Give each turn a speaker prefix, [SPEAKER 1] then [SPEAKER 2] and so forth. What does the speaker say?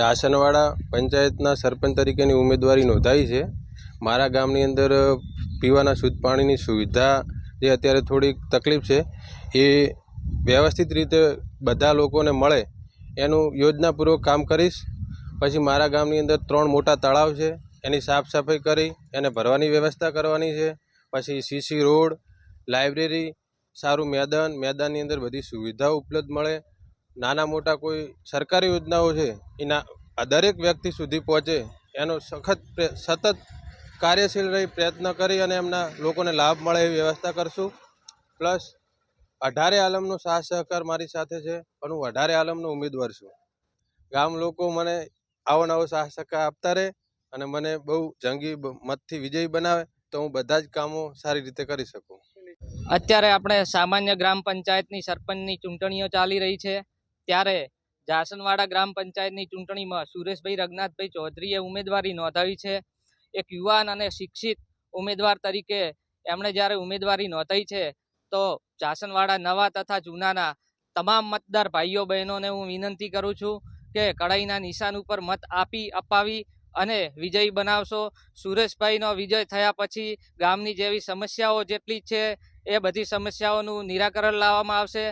[SPEAKER 1] આસનવાડા પંચાયતના સરપંચ તરીકેની ઉમેદવારી નોંધાઈ છે. મારા ગામની અંદર પીવાના શુદ્ધ પાણીની સુવિધા જે અત્યારે થોડીક તકલીફ છે, એ વ્યવસ્થિત રીતે બધા લોકોને મળે એનું યોજનાપૂર્વક કામ કરીશ. પછી મારા ગામની અંદર ત્રણ મોટા તળાવ છે, એની સાફ સફાઈ કરી, એને ભરવાની વ્યવસ્થા કરવાની છે. પછી સીસી રોડ, લાઇબ્રેરી, સારું મેદાન, મેદાનની અંદર બધી સુવિધાઓ ઉપલબ્ધ મળે. નાના મોટા કોઈ સરકારી યોજનાઓ છે, એના દરેક વ્યક્તિ સુધી પહોંચે, એનો સખત સતત કાર્યશીલ રહી પ્રયત્ન કરી અને એમના લોકોને લાભ મળે એવી વ્યવસ્થા કરશું. પ્લસ, અઢારે આલમનો સાથ સહકાર મારી સાથે છે, પણ હું અઢારે આલમનો ઉમેદવાર છું. ગામ લોકો મને આવો નવો સાથ સહકાર આપતા રહે અને મને બહુ જંગી મતથી વિજયી બનાવે, તો હું બધા જ કામો સારી રીતે કરી શકું.
[SPEAKER 2] અત્યારે આપણે સામાન્ય ગ્રામ પંચાયતની સરપંચની ચૂંટણીઓ ચાલી રહી છે. ત્યારે જાસનવાડા ગ્રામ પંચાયતની ચૂંટણીમાં સુરેશભાઈ રઘનાથભાઈ ચૌધરીએ ઉમેદવારી નોંધાવી છે. એક યુવાન અને શિક્ષિત ઉમેદવાર તરીકે એમણે જ્યારે ઉમેદવારી નોંધાવી છે, તો જાસનવાડા નવા તથા જૂનાના તમામ મતદાર ભાઈઓ બહેનોને હું વિનંતી કરું છું કે કડાઈના નિશાન ઉપર મત આપી, અપાવી અને વિજયી બનાવશો. સુરેશભાઈનો વિજય થયા પછી ગામની જેવી સમસ્યાઓ જેટલી છે, એ બધી સમસ્યાઓનું નિરાકરણ લાવવામાં આવશે.